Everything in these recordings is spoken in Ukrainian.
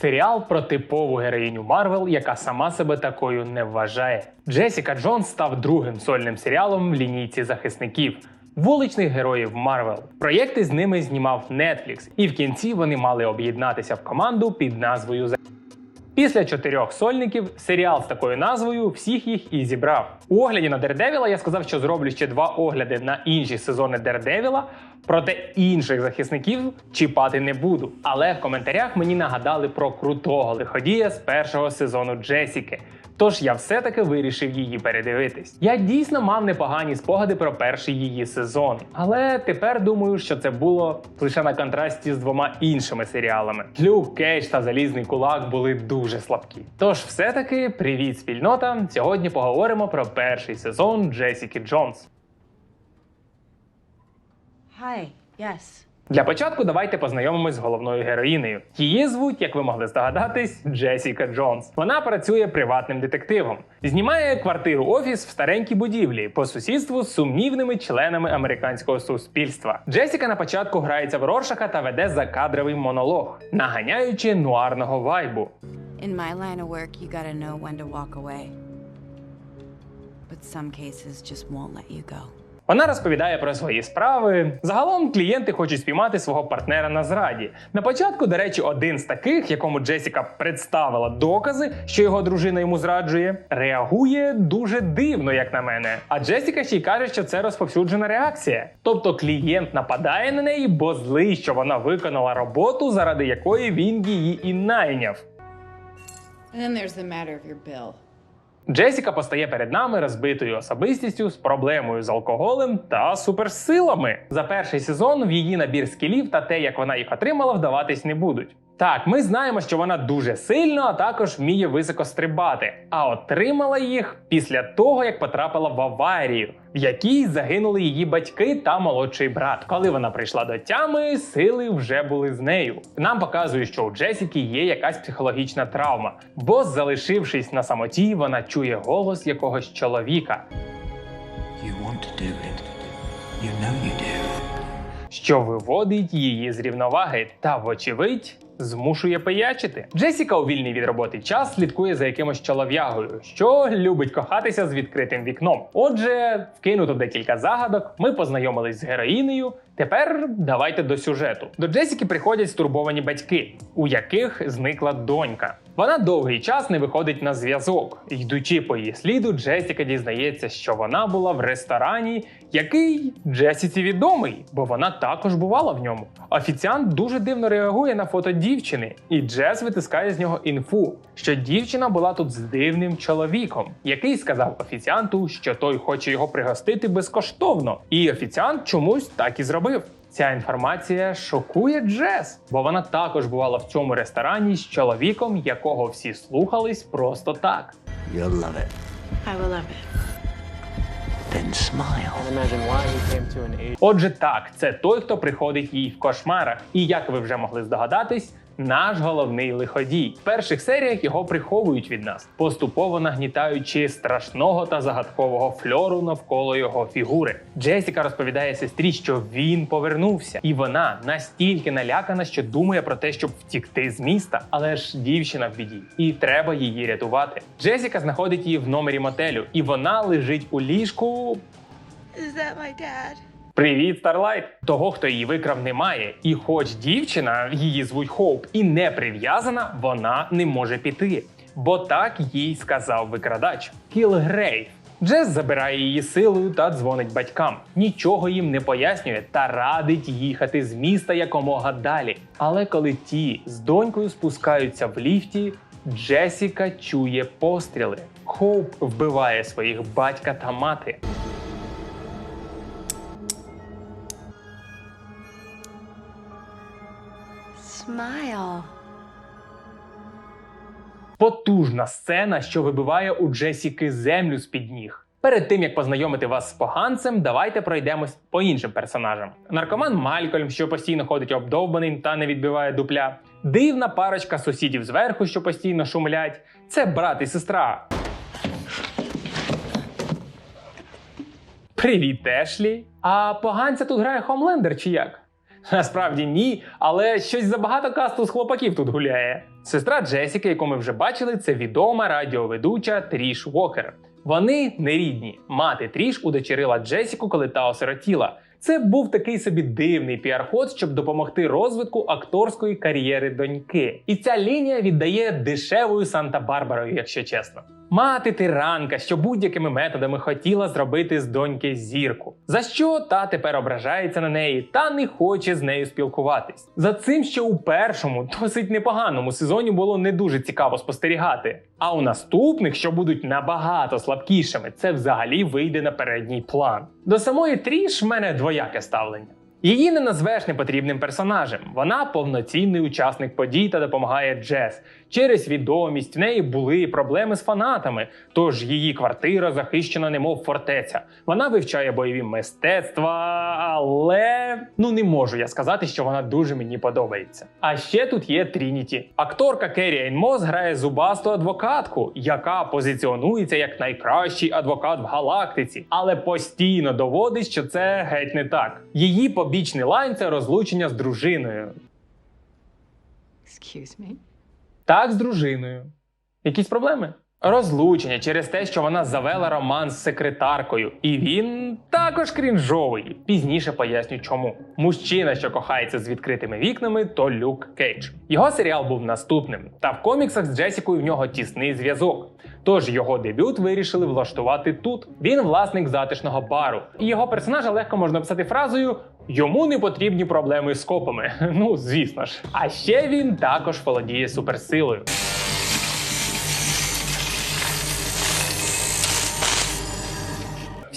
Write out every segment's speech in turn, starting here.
Серіал про типову героїню Марвел, яка сама себе такою не вважає. Джесіка Джонс став другим сольним серіалом в лінійці захисників. Вуличних героїв Марвел. Проєкти з ними знімав Netflix, і в кінці вони мали об'єднатися в команду під назвою. Після чотирьох сольників серіал з такою назвою всіх їх і зібрав. У огляді на Дердевіла я сказав, що зроблю ще два огляди на інші сезони Дердевіла, проте інших захисників чіпати не буду. Але в коментарях мені нагадали про крутого лиходія з першого сезону Джесіки. Тож я все-таки вирішив її передивитись. Я дійсно мав непогані спогади про перший її сезон, але тепер думаю, що це було лише на контрасті з двома іншими серіалами. Люк Кейдж та Залізний кулак були дуже слабкі. Тож, все-таки привіт, спільнота! Сьогодні поговоримо про перший сезон Джесіки Джонс. Hi. Yes. Для початку давайте познайомимось з головною героїнею. Її звуть, як ви могли здогадатись, Джесіка Джонс. Вона працює приватним детективом, знімає квартиру офіс в старенькій будівлі по сусідству з сумнівними членами американського суспільства. Джесіка на початку грається в Роршаха та веде закадровий монолог, наганяючи нуарного вайбу. In my line of work, you gotta know when to walk away. But some cases just won't let you go. Вона розповідає про свої справи. Загалом клієнти хочуть спіймати свого партнера на зраді. На початку, до речі, один з таких, якому Джесіка представила докази, що його дружина йому зраджує, реагує дуже дивно, як на мене. А Джесіка ще й каже, що це розповсюджена реакція. Тобто клієнт нападає на неї, бо злий, що вона виконала роботу, заради якої він її і найняв. And then there's the matter of your bill. Джесіка постає перед нами розбитою особистістю з проблемою з алкоголем та суперсилами. За перший сезон в її набір скілів та те, як вона їх отримала, вдаватись не будуть. Так, ми знаємо, що вона дуже сильно, а також вміє високо стрибати, а отримала їх після того, як потрапила в аварію, в якій загинули її батьки та молодший брат. Коли вона прийшла до тями, сили вже були з нею. Нам показують, що у Джесіки є якась психологічна травма, бо залишившись на самоті, вона чує голос якогось чоловіка, You want to do it. You know you do. що виводить її з рівноваги та, вочевидь, змушує пиячити. Джесіка у вільний від роботи час слідкує за якимось чолов'ягою, що любить кохатися з відкритим вікном. Отже, вкинуто декілька загадок. Ми познайомились з героїнею. Тепер давайте до сюжету. До Джесіки приходять стурбовані батьки, у яких зникла донька. Вона довгий час не виходить на зв'язок. Йдучи по її сліду, Джесіка дізнається, що вона була в ресторані, який Джесіці відомий, бо вона також бувала в ньому. Офіціант дуже дивно реагує на фото дівчини, і Джес витискає з нього інфу, що дівчина була тут з дивним чоловіком, який сказав офіціанту, що той хоче його пригостити безкоштовно. І офіціант чомусь так і зробив. Ця інформація шокує Джес, бо вона також бувала в цьому ресторані з чоловіком, якого всі слухались просто так. You'll love it. I will love it. Then smile. Отже, так, це той, хто приходить їй в кошмарах. І як ви вже могли здогадатись, наш головний лиходій. В перших серіях його приховують від нас, поступово нагнітаючи страшного та загадкового фльору навколо його фігури. Джесіка розповідає сестрі, що він повернувся, і вона настільки налякана, що думає про те, щоб втікти з міста. Але ж дівчина в біді, і треба її рятувати. Джесіка знаходить її в номері мотелю, і вона лежить у ліжку Is that my dad? Привіт, Старлайт! Того, хто її викрав, немає. І хоч дівчина, її звуть Хоуп, і не прив'язана, вона не може піти. Бо так їй сказав викрадач Кілгрейв. Джес забирає її силою та дзвонить батькам. Нічого їм не пояснює та радить їхати з міста якомога далі. Але коли ті з донькою спускаються в ліфті, Джесіка чує постріли. Хоуп вбиває своїх батька та мати. Smile. Потужна сцена, що вибиває у Джесіки землю з під ніг. Перед тим як познайомити вас з поганцем, давайте пройдемось по іншим персонажам. Наркоман Малькольм, що постійно ходить обдовбаний та не відбиває дупля. Дивна парочка сусідів зверху, що постійно шумлять. Це брат і сестра. Привіт, Ешлі. А поганця тут грає Хомлендер чи як? Насправді ні, але щось забагато касту з хлопаків тут гуляє. Сестра Джесіки, яку ми вже бачили, це відома радіоведуча Тріш Уокер. Вони не рідні. Мати Тріш удочерила Джесіку, коли та осиротіла. Це був такий собі дивний піар-ход, щоб допомогти розвитку акторської кар'єри доньки. І ця лінія віддає дешевою Санта-Барбарою, якщо чесно. Мати тиранка, що будь-якими методами хотіла зробити з доньки зірку. За що та тепер ображається на неї та не хоче з нею спілкуватись. За цим, що у першому, досить непоганому сезоні було не дуже цікаво спостерігати. А у наступних, що будуть набагато слабкішими, це взагалі вийде на передній план. До самої Тріш в мене двояке ставлення. Її не назвеш непотрібним персонажем. Вона повноцінний учасник подій та допомагає Джес. Через відомість в неї були проблеми з фанатами, тож її квартира захищена, немов фортеця. Вона вивчає бойові мистецтва, але ну не можу я сказати, що вона дуже мені подобається. А ще тут є Трініті. Акторка Керрі Ейнмос грає зубасту адвокатку, яка позиціонується як найкращий адвокат в галактиці, але постійно доводить, що це геть не так. Її побічний лайн це розлучення з дружиною. Excuse me? Так, з дружиною. Якісь проблеми? Розлучення через те, що вона завела роман з секретаркою, і він також крінжовий. Пізніше поясню, чому. Мужчина, що кохається з відкритими вікнами, то Люк Кейдж. Його серіал був наступним, та в коміксах з Джесікою в нього тісний зв'язок. Тож його дебют вирішили влаштувати тут. Він власник затишного бару, і його персонажа легко можна описати фразою. Йому не потрібні проблеми з копами. Ну, звісно ж. А ще він також володіє суперсилою.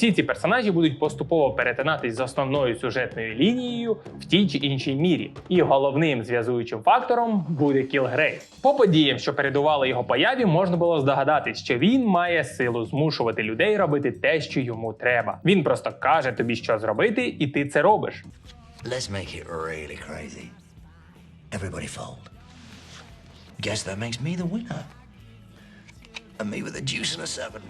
Всі ці персонажі будуть поступово перетинатись з основною сюжетною лінією в тій чи іншій мірі. І головним зв'язуючим фактором буде Кілгрей. По подіям, що передували його появі, можна було здогадатись, що він має силу змушувати людей робити те, що йому треба. Він просто каже тобі, що зробити, і ти це робиш. Let's make it really crazy. Everybody fold. Guess that makes me the winner. And me with a deuce and a seven.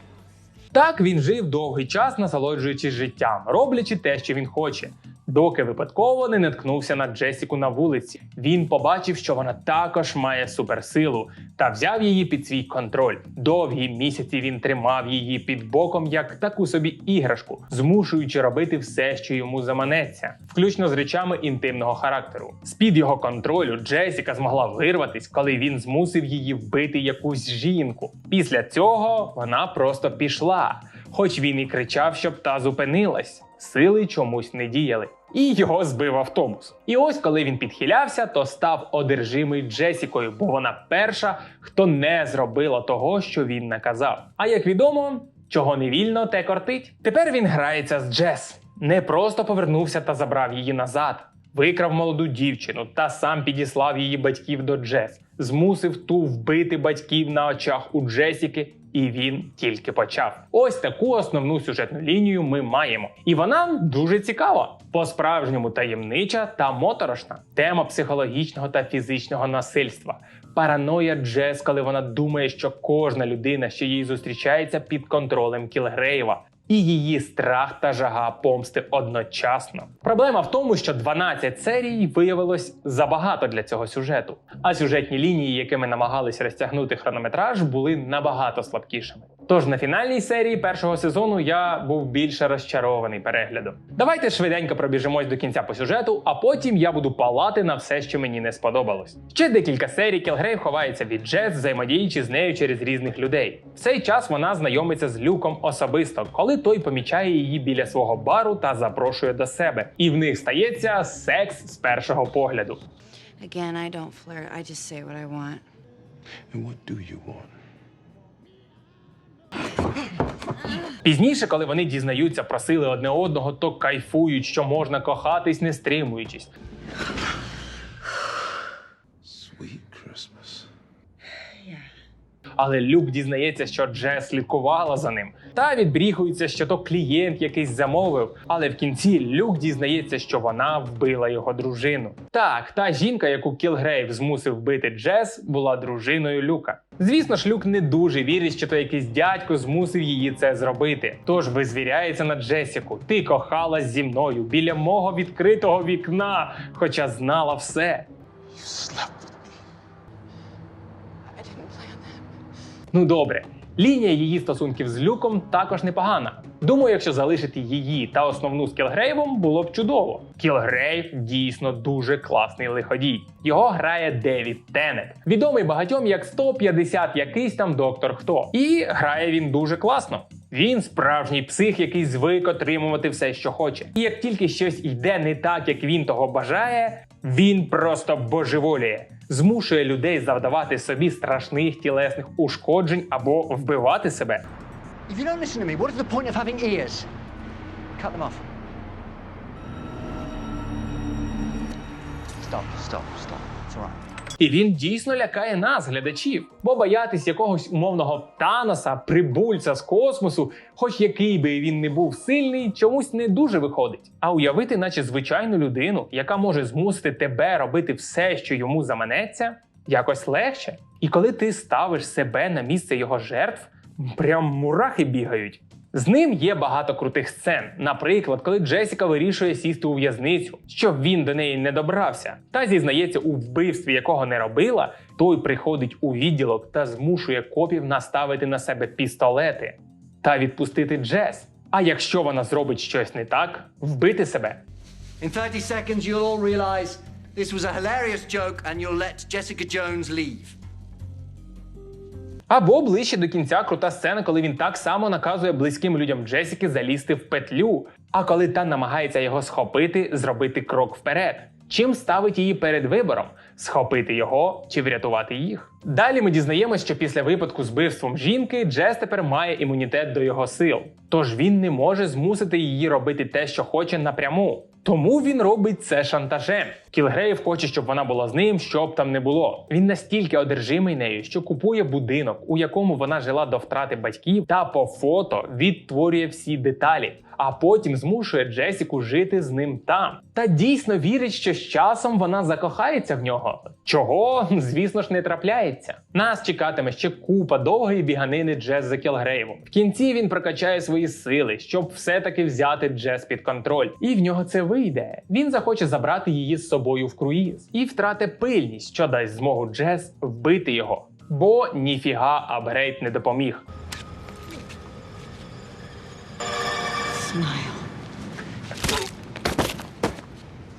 Так він жив довгий час, насолоджуючись життям, роблячи те, що він хоче. Доки випадково не наткнувся на Джесіку на вулиці. Він побачив, що вона також має суперсилу, та взяв її під свій контроль. Довгі місяці він тримав її під боком як таку собі іграшку, змушуючи робити все, що йому заманеться, включно з речами інтимного характеру. З під його контролю Джесіка змогла вирватись, коли він змусив її вбити якусь жінку. Після цього вона просто пішла, хоч він і кричав, щоб та зупинилась. Сили чомусь не діяли. І його збив автобус. І ось коли він підхилявся, то став одержимий Джесікою, бо вона перша, хто не зробила того, що він наказав. А як відомо, чого не вільно, те кортить. Тепер він грається з Джес. Не просто повернувся та забрав її назад. Викрав молоду дівчину та сам підіслав її батьків до Джес, змусив ту вбити батьків на очах у Джесіки, і він тільки почав. Ось таку основну сюжетну лінію ми маємо. І вона дуже цікава, по-справжньому таємнича та моторошна. Тема психологічного та фізичного насильства. Параноя Джес, коли вона думає, що кожна людина, що їй зустрічається під контролем Кілгрейва. І її страх та жага помсти одночасно. Проблема в тому, що 12 серій виявилось забагато для цього сюжету, а сюжетні лінії, якими намагались розтягнути хронометраж, були набагато слабкішими. Тож на фінальній серії першого сезону я був більше розчарований переглядом. Давайте швиденько пробіжимось до кінця по сюжету, а потім я буду палати на все, що мені не сподобалось. Ще декілька серій Кілгрейв ховається від Джес, взаємодіючи з нею через різних людей. В цей час вона знайомиться з Люком особисто, коли той помічає її біля свого бару та запрошує до себе. І в них стається секс з першого погляду. Again, I don't flirt. I just say what I want. And what do you want? Пізніше, коли вони дізнаються про сили одне одного, то кайфують, що можна кохатись, не стримуючись. Sweet Christmas. Але Люк дізнається, що Джес слідкувала за ним, та відбріхується, що то клієнт якийсь замовив. Але в кінці Люк дізнається, що вона вбила його дружину. Так, та жінка, яку Кілгрейв змусив вбити Джес, була дружиною Люка. Звісно ж, Люк не дуже вірить, що то якийсь дядько змусив її це зробити. Тож визвіряється на Джесіку. Ти кохалась зі мною біля мого відкритого вікна, хоча знала все. Ну добре. Лінія її стосунків з Люком також непогана. Думаю, якщо залишити її та основну з Кілгрейвом, було б чудово. Кілгрейв дійсно дуже класний лиходій. Його грає Девід Теннет, відомий багатьом як 150 якийсь там доктор хто. І грає він дуже класно. Він справжній псих, який звик отримувати все, що хоче. І як тільки щось йде не так, як він того бажає, він просто божеволіє, змушує людей завдавати собі страшних тілесних ушкоджень або вбивати себе. If you having ears? Cut them off. Stop, stop, stop. It's all. І він дійсно лякає нас, глядачів, бо боятись якогось умовного Таноса, прибульця з космосу, хоч який би він не був сильний, чомусь не дуже виходить. А уявити, наче звичайну людину, яка може змусити тебе робити все, що йому заманеться, якось легше. І коли ти ставиш себе на місце його жертв, прям мурахи бігають. З ним є багато крутих сцен. Наприклад, коли Джесіка вирішує сісти у в'язницю, щоб він до неї не добрався, та зізнається у вбивстві, якого не робила, той приходить у відділок та змушує копів наставити на себе пістолети та відпустити Джес. А якщо вона зробить щось не так, вбити себе. In 30 seconds, you'll all realize this was a hilarious joke and you'll let Jessica Jones leave. Або ближче до кінця крута сцена, коли він так само наказує близьким людям Джесіки залізти в петлю. А коли та намагається його схопити, зробити крок вперед. Чим ставить її перед вибором схопити його чи врятувати їх. Далі ми дізнаємося, що після випадку з вбивством жінки Джес тепер має імунітет до його сил, тож він не може змусити її робити те, що хоче напряму. Тому він робить це шантажем. Кілгреїв хоче, щоб вона була з ним, щоб там не було. Він настільки одержимий нею, що купує будинок, у якому вона жила до втрати батьків, та по фото відтворює всі деталі. А потім змушує Джесіку жити з ним там. Та дійсно вірить, що з часом вона закохається в нього. Чого, звісно ж, не трапляється. Нас чекатиме ще купа довгої біганини Джес за Кілгрейвом. В кінці він прокачає свої сили, щоб все-таки взяти Джес під контроль. І в нього це вийде. Він захоче забрати її з собою в круїз і втрати пильність, що дасть змогу Джес вбити його. Бо ніфіга апгрейд не допоміг. Smile.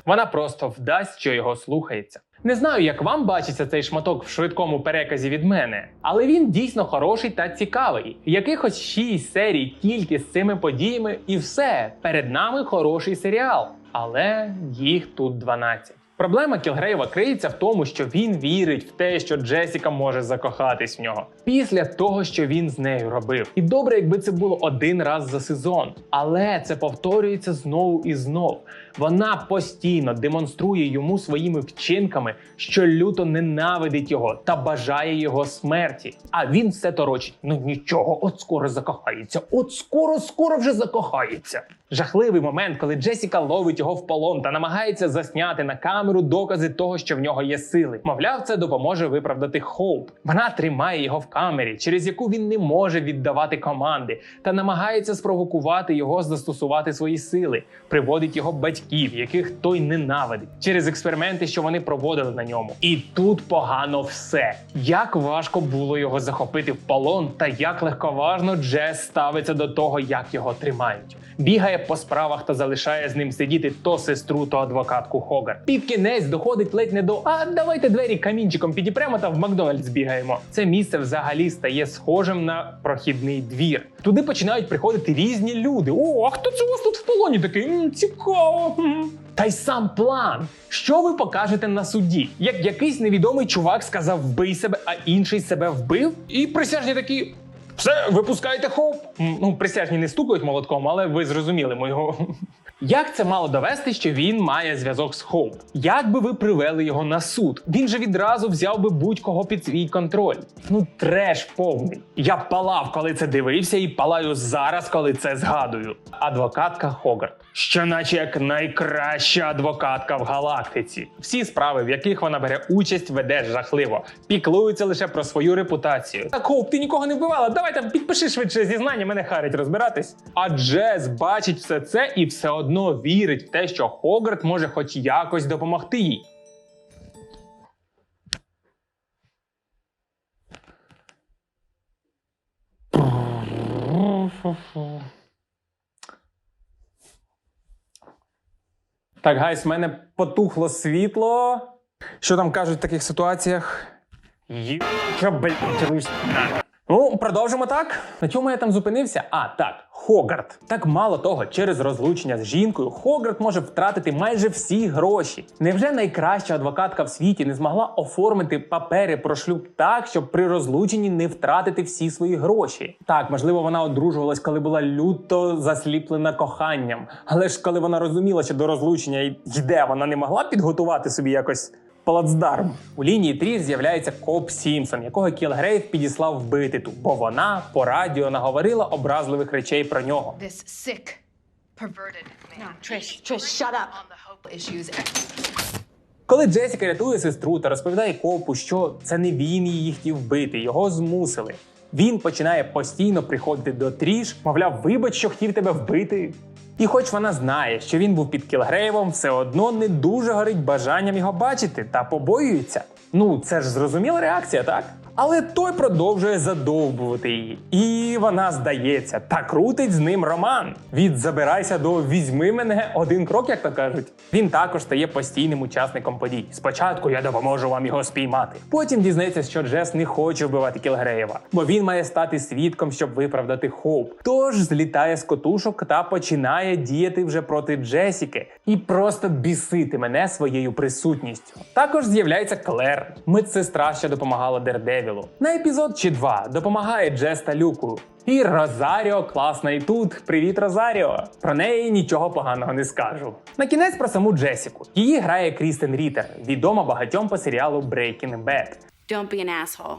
Вона просто вдасть, що його слухається. Не знаю, як вам бачиться цей шматок в швидкому переказі від мене, але він дійсно хороший та цікавий. Якихось 6 серій тільки з цими подіями, і все. Перед нами хороший серіал. Але їх тут 12. Проблема Кілгрейва криється в тому, що він вірить в те, що Джесіка може закохатись в нього після того, що він з нею робив. І добре, якби це було один раз за сезон, але це повторюється знову і знов. Вона постійно демонструє йому своїми вчинками, що люто ненавидить його та бажає його смерті. А він все торочить: ну нічого, от скоро закохається, от скоро, скоро вже закохається. Жахливий момент, коли Джесіка ловить його в полон та намагається засняти на камеру докази того, що в нього є сили. Мовляв, це допоможе виправдати Хоуп. Вона тримає його в камері, через яку він не може віддавати команди, та намагається спровокувати його застосувати свої сили, приводить його батьків, яких той ненавидить, через експерименти, що вони проводили на ньому. І тут погано все. Як важко було його захопити в полон, та як легковажно Джес ставиться до того, як його тримають. Бігає по справах та залишає з ним сидіти то сестру, то адвокатку Хогар. Під кінець доходить ледь не до а давайте двері камінчиком підіпремо та в Макдональдс бігаємо. Це місце взагалі стає схожим на прохідний двір. Туди починають приходити різні люди. О, а хто це у вас тут в полоні такий? М, цікаво. Та й сам план. Що ви покажете на суді? Як якийсь невідомий чувак сказав вбий себе, а інший себе вбив? І присяжні такі. Все, випускайте хоп. Ну, присяжні не стукають молотком, але ви зрозуміли мого. Як це мало довести, що він має зв'язок з Хоуп? Як би ви привели його на суд? Він же відразу взяв би будь-кого під свій контроль. Ну, треш повний. Я палав, коли це дивився, і палаю зараз, коли це згадую. Адвокатка Хогарт, що наче як найкраща адвокатка в галактиці. Всі справи, в яких вона бере участь, веде жахливо. Піклується лише про свою репутацію. Так, Хоуп, ти нікого не вбивала. Давайте підпиши швидше зізнання, мене харить розбиратись. А Джез бачить все це і все одно вірить в те, що Хогарт може хоч якось допомогти їй. Так, гайс, в мене потухло світло. Що там кажуть в таких ситуаціях? Є, блядь, русь. Продовжимо так. На чому я там зупинився? А, так, Хогарт. Так мало того, через розлучення з жінкою Хогарт може втратити майже всі гроші. Невже найкраща адвокатка в світі не змогла оформити папери про шлюб так, щоб при розлученні не втратити всі свої гроші? Так, можливо, вона одружувалась, коли була люто засліплена коханням. Але ж коли вона розуміла, що до розлучення йде, вона не могла підготувати собі якось плацдарм. У лінії Тріш з'являється Коп Сімпсон, якого Кілгрейв підіслав вбити ту, бо вона по радіо наговорила образливих речей про нього. This sick, perverted man. No, Trish, Trish, shut up. On the hope issues. Коли Джесіка рятує сестру та розповідає копу, що це не він її хотів вбити, його змусили. Він починає постійно приходити до Тріш, мовляв, вибач, що хотів тебе вбити. І хоч вона знає, що він був під Кілгрейвом, все одно не дуже горить бажанням його бачити та побоюється. Ну, це ж зрозуміла реакція, так? Але той продовжує задовбувати її. І вона здається та крутить з ним роман. Від забирайся до візьми мене один крок, як то кажуть. Він також стає постійним учасником подій. Спочатку я допоможу вам його спіймати. Потім дізнається, що Джес не хоче вбивати Кілгреєва, бо він має стати свідком, щоб виправдати Хоуп. Тож злітає з котушок та починає діяти вже проти Джесіки і просто бісити мене своєю присутністю. Також з'являється Клер, медсестра, що допомагала Дердевілу. На епізод чи два допомагає Джеста Люку. І Розаріо класна і тут. Привіт, Розаріо! Про неї нічого поганого не скажу. На кінець про саму Джесіку. Її грає Крістен Рітер, відома багатьом по серіалу Breaking Bad. Don't be an asshole.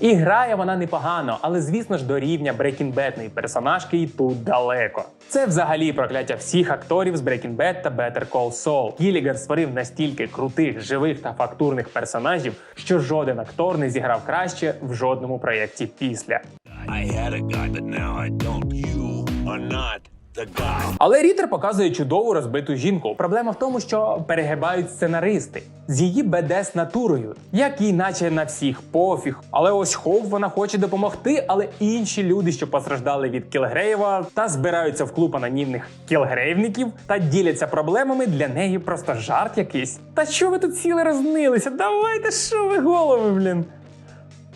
І грає вона непогано, але звісно ж до рівня Breaking Bad персонажки і тут далеко. Це взагалі прокляття всіх акторів з Breaking Bad та Better Call Saul. Гілігер створив настільки крутих, живих та фактурних персонажів, що жоден актор не зіграв краще в жодному проєкті після. I had a guy, but now I don't. You are not. Але Рітер показує чудову розбиту жінку. Проблема в тому, що перегибають сценаристи з її БДС натурою, як їй наче на всіх пофіг. Але ось Хоуп вона хоче допомогти, але інші люди, що постраждали від Кілгрейва, та збираються в клуб анонімних кілгрейвників та діляться проблемами. Для неї просто жарт якийсь. Та що ви тут сіли рознилися? Давайте що ви голови, блін.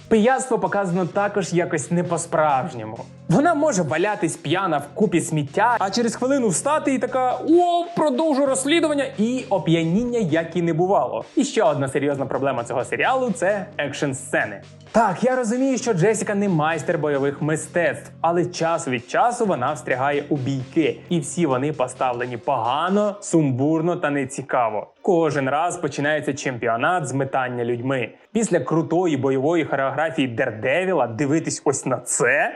Пияцтво показано також якось не по-справжньому. Вона може валятись п'яна в купі сміття, а через хвилину встати і така о, продовжу розслідування і оп'яніння, як і не бувало. І ще одна серйозна проблема цього серіалу це екшн сцени. Так, я розумію, що Джесіка не майстер бойових мистецтв, але час від часу вона встрягає у бійки, і всі вони поставлені погано, сумбурно та нецікаво. Кожен раз починається чемпіонат з метання людьми. Після крутої бойової хореографії Дердевіла дивитись ось на це.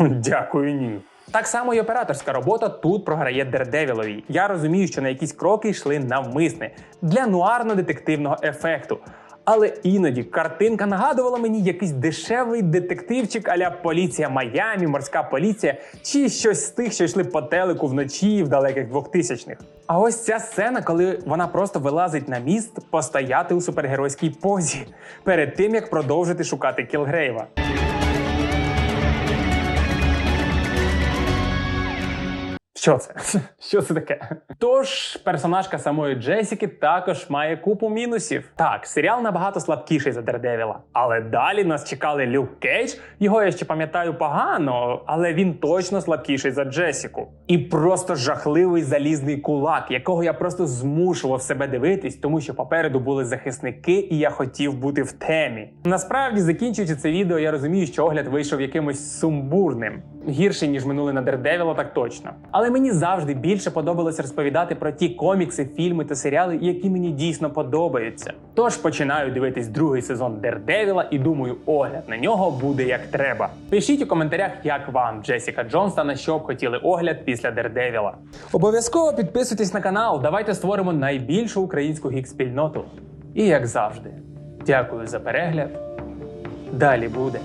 Дякую, ні. Так само і операторська робота тут програє Дердевіловій. Я розумію, що на якісь кроки йшли навмисне для нуарно-детективного ефекту. Але іноді картинка нагадувала мені якийсь дешевий детективчик аля поліція Майамі, морська поліція чи щось з тих, що йшли по телеку вночі в далеких 2000-х. А ось ця сцена, коли вона просто вилазить на міст постояти у супергеройській позі перед тим як продовжити шукати Кілгрейва. Що це? Що це таке? Тож персонажка самої Джесіки також має купу мінусів. Так, серіал набагато слабкіший за Дердевіла. Але далі нас чекали Люк Кейдж. Його я ще пам'ятаю погано, але він точно слабкіший за Джесіку. І просто жахливий залізний кулак, якого я просто змушував себе дивитись, тому що попереду були захисники, і я хотів бути в темі. Насправді, закінчуючи це відео, я розумію, що огляд вийшов якимось сумбурним. Гірший, ніж минулий на Дердевіла, так точно. Але мені завжди більше подобалось розповідати про ті комікси, фільми та серіали, які мені дійсно подобаються. Тож починаю дивитись другий сезон Дердевіла і думаю, огляд на нього буде як треба. Пишіть у коментарях, як вам Джесіка Джонс та на що б хотіли огляд після Дердевіла. Обов'язково підписуйтесь на канал. Давайте створимо найбільшу українську гік-спільноту. І як завжди, дякую за перегляд. Далі буде.